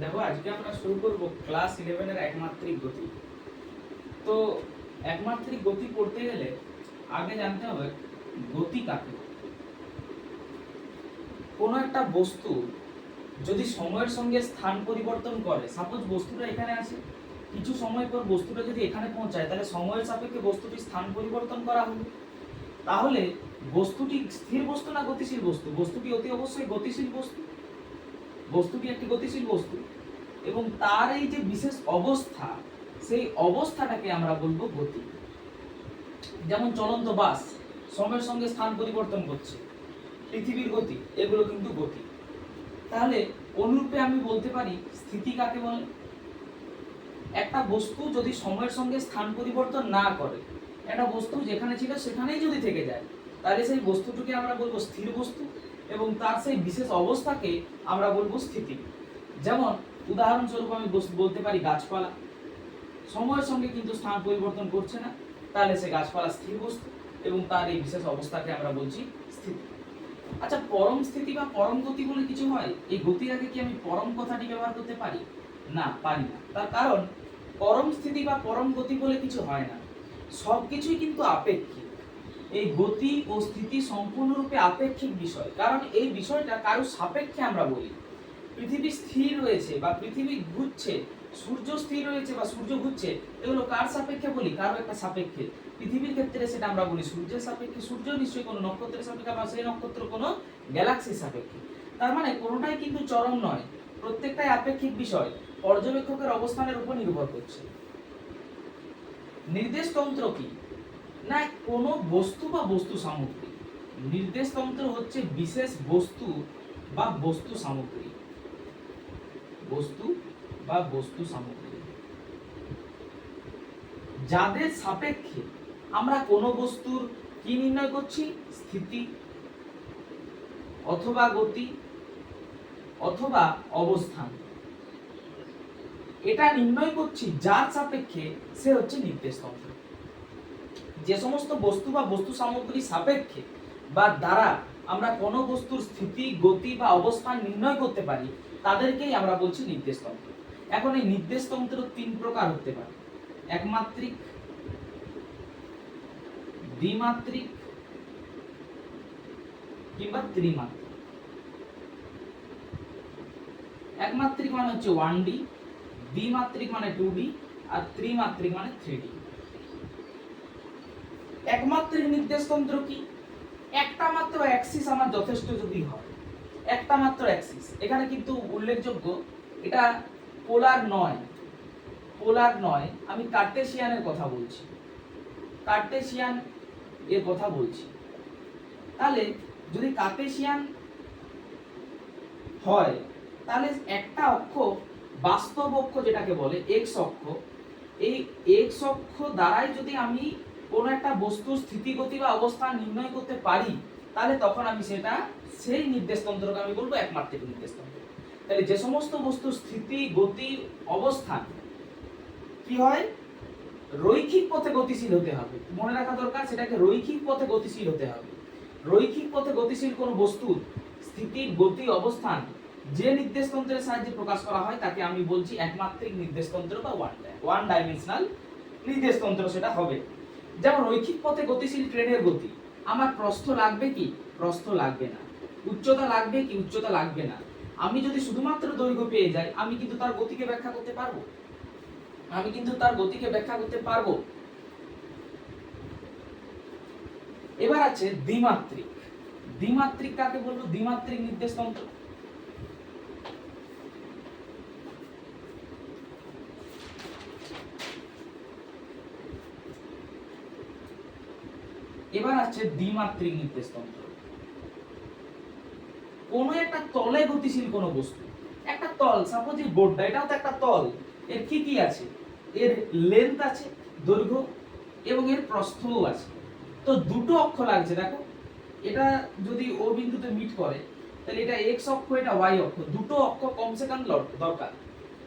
দেখো, আজকে আমরা শুরু করব ক্লাস ইলেভেনের একমাত্রিক গতি। তো একমাত্রিক গতি পড়তে গেলে আগে জানতে হবে গতি কাকে। কোনো একটা বস্তু যদি সময়ের সঙ্গে স্থান পরিবর্তন করে সাপোজ বস্তুটা এখানে আছে, কিছু সময় পর বস্তুটা যদি এখানে পৌঁছায়, তাহলে সময়ের সাপেক্ষে বস্তুটির স্থান পরিবর্তন করা হবে। তাহলে বস্তুটি স্থির বস্তু না গতিশীল বস্তু? বস্তুটি অতি অবশ্যই গতিশীল বস্তু। বস্তুটি একটি গতিশীল বস্তু। এবং তার এই যে বিশেষ অবস্থা, সেই অবস্থাটাকে আমরা বলব গতি। যেমন চলন্ত বাস সময়ের সঙ্গে স্থান পরিবর্তন করছে, পৃথিবীর গতি, এগুলো কিন্তু গতি। তাহলে অনুরূপে আমি বলতে পারি, স্থিতি কাকে বলে? একটা বস্তু যদি সময়ের সঙ্গে স্থান পরিবর্তন না করে, একটা বস্তু যেখানে ছিল সেখানেই যদি থেকে যায়, তাহলে সেই বস্তুটিকে আমরা বলব স্থির বস্তু এবং তার সেই বিশেষ অবস্থাকে আমরা বলব স্থিতি। যেমন উদাহরণস্বরূপ আমি বলতে পারি গাছপালা। সময়ের সঙ্গে কিন্তু স্থান পরিবর্তন করছে না, তাহলে সে গাছপালা স্থির বস্তু এবং তার এই বিশেষ অবস্থাকে আমরা বলছি স্থিতি। আচ্ছা পরম স্থিতি বা পরম গতি বলে কিছু হয়? এই গতির আগে কি আমি পরম কথাটি ব্যবহার করতে পারি? না পারি না। তার কারণ, পরম স্থিতি বা পরম গতি বলে কিছু হয় না। সব কিছুই কিন্তু আপেক্ষিক। এই গতি ও স্থিতি সম্পূর্ণরূপে আপেক্ষিক বিষয়। কারণ এই বিষয়টা কারও সাপেক্ষে আমরা বলি। পৃথিবী স্থির রয়েছে বা পৃথিবী ঘুরছে, সূর্য স্থির রয়েছে বা সূর্য ঘুরছে, এগুলো কার সাপেক্ষে বলি? কারও একটা সাপেক্ষে। পৃথিবীর ক্ষেত্রে সেটা আমরা বলি সূর্যের সাপেক্ষে। সূর্য নিশ্চয়ই কোনো নক্ষত্রের সাপেক্ষে বা সেই নক্ষত্র কোনো গ্যালাক্সির সাপেক্ষে। তার মানে কোনোটাই কিন্তু চরম নয়। প্রত্যেকটাই আপেক্ষিক বিষয়। পর্যবেক্ষকের অবস্থানের উপর নির্ভর করছে। নির্দেশতন্ত্র কি? না, কোনো বস্তু বা বস্তু সামগ্রী। নির্দেশতন্ত্র হচ্ছে বিশেষ বস্তু বা বস্তু সামগ্রী। বস্তু বা বস্তু সামগ্রী। যাদের সাপেক্ষে আমরা কোনো বস্তুর কি নির্ণয় করছি? স্থিতি অথবা গতি অথবা অবস্থান। এটা নির্ণয় করছি যার সাপেক্ষে সে হচ্ছে নির্দেশতন্ত্র। যে সমস্ত বস্তু বা বস্তু সামগ্রী সাপেক্ষে বা দ্বারা আমরা কোনো বস্তুর স্থিতি, গতি বা অবস্থান নির্ণয় করতে পারি তাদেরকেই আমরা বলছি নির্দেশতন্ত্র। এখন এই নির্দেশতন্ত্র তিন প্রকার হতে পারে। একমাত্রিক, দ্বিমাত্রিক কিংবা ত্রিমাত্রিক। একমাত্রিক মানে হচ্ছে ওয়ান ডি দ্বিমাত্রিক মানে টু ডি আর ত্রিমাত্রিক মানে থ্রি ডি একমাত্রিক নির্দেশতন্ত্র কি? একটা মাত্র অ্যাক্সিস আমার যথেষ্ট যদি হয় একটা মাত্র অ্যাক্সিস এখানে কিন্তু উল্লেখযোগ্য, এটা পোলার নয়। পোলার নয়। আমি কার্টেশিয়ানের কথা বলছি। কার্টেশিয়ান এর কথা বলছি। তাহলে যদি কার্টেশিয়ান হয়, তাহলে একটা অক্ষ বাস্তব অক্ষ যেটাকে বলে এক্স অক্ষ, এই এক্স অক্ষ দ্বারাই যদি আমি কোনো একটা বস্তুর স্থিতিগতি বা অবস্থান নির্ণয় করতে পারি তাহলে তখন আমি সেটা, সেই নির্দেশতন্ত্রকে আমি বলব একমাত্রিক নির্দেশতন্ত্র। তাহলে যে সমস্ত বস্তুর স্থিতি, গতি, অবস্থান, কি হয়? রৈখিক পথে গতিশীল হতে হবে। মনে রাখা দরকার, সেটাকে রৈখিক পথে গতিশীল হতে হবে। রৈখিক পথে গতিশীল কোনো বস্তুর স্থিতি, গতি, অবস্থান, যে নির্দেশতন্ত্রের সাহায্যে প্রকাশ করা হয়, তাকে আমি বলছি একমাত্রিক নির্দেশতন্ত্র বা ওয়ান ওয়ান ডাইমেনশনাল নির্দেশতন্ত্র সেটা হবে। যেমন রৈখিক পথে গতিশীল ট্রেনের গতি। আমার প্রস্থ লাগবে কি? প্রস্থ লাগবে না। উচ্চতা লাগবে কি? উচ্চতা লাগবে না। আমি যদি শুধুমাত্র দৈর্ঘ্য পেয়ে যাই, আমি কিন্তু তার গতিকে ব্যাখ্যা করতে পারব। আমি কিন্তু তার গতিকে ব্যাখ্যা করতে পারব। এবার আছে দ্বিমাত্রিক। দ্বিমাত্রিক কাকে বলব? দ্বিমাত্রিক নির্দেশতন্ত্র এবার আছে দ্বিমাত্রিক নির্দেশতন্ত্র। কোনো একটা তলে গতিশীল কোনো বস্তু, একটা তল সাপোজ বোর্ডটা, এটাও তো একটা তল, এর কি কি আছে? এর লেন্থ আছে, দৈর্ঘ্য এবং এর প্রস্থও আছে। তো দুটো অক্ষ লাগছে, দেখো। এটা যদি ও বিন্দুতে মিট করে, তাহলে এটা এক্স অক্ষ, এটা ওয়াই অক্ষ, দুটো অক্ষ কমসে কম দরকার।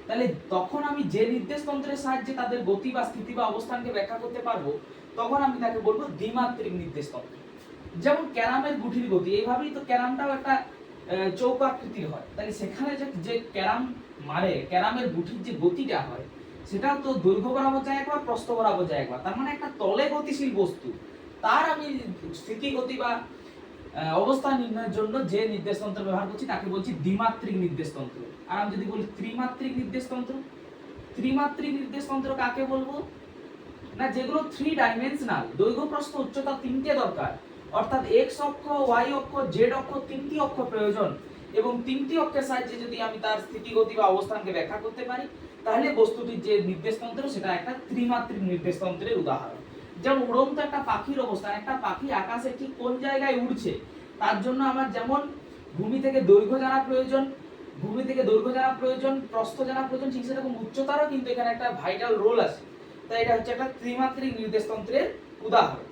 তাহলে তখন আমি যে নির্দেশতন্ত্রের সাহায্যে তাদের গতি বা স্থিতি বা অবস্থানকে ব্যাখ্যা করতে পারব, তখন আমি তাকে বলব দ্বিমাত্রিক নির্দেশতন্ত্র। যেমন ক্যারামের গুঠির গতি, এইভাবেই তো ক্যারামটাও একটা চৌকাকৃতির হয়। তাহলে সেখানে যে ক্যারাম মারে, ক্যারামের গুঠির যে গতিটা হয়, সেটাও তো দৈর্ঘ্য বরাবর যায় একবার, প্রস্থ বরাবর যায় একবার। তার মানে একটা তলে গতিশীল বস্তু। তার আমি স্থিতি গতি বা অবস্থান নির্ণয়ের জন্য যে নির্দেশ নির্দেশতন্ত্র ব্যবহার করছি, তাকে বলছি দ্বিমাত্রিক নির্দেশতন্ত্র। আর আমি যদি বলি ত্রিমাত্রিক নির্দেশতন্ত্র ত্রিমাত্রিক নির্দেশতন্ত্র কাকে বলব? না, যেগুলো থ্রি ডাইমেনশনাল দৈর্ঘ্য, প্রস্থ, উচ্চতা তিনটে দরকার। অর্থাৎ এক্স অক্ষ ওয়াই অক্ষ জেড অক্ষ, তিনটি অক্ষ প্রয়োজন। এবং তিনটি অক্ষের সাহায্যে যদি আমি তার স্থিতিগতি বা অবস্থানকে ব্যাখ্যা করতে পারি, তাহলে বস্তুটির যে নির্দেশতন্ত্র, সেটা একটা ত্রিমাত্রিক নির্দেশতন্ত্রের উদাহরণ। যেমন উড়ন্ত একটা পাখির অবস্থান একটা পাখি আকাশে ঠিক কোন জায়গায় উড়ছে, তার জন্য আমার যেমন ভূমি থেকে দৈর্ঘ্য জানা প্রয়োজন, ভূমি থেকে দৈর্ঘ্য জানা প্রয়োজন, প্রস্থ জানা প্রয়োজন, ঠিক সেরকম উচ্চতারও কিন্তু এখানে একটা ভাইটাল রোল আছে। তাই এটা হচ্ছে একটা ত্রিমাত্রিক নির্দেশতন্ত্রের উদাহরণ।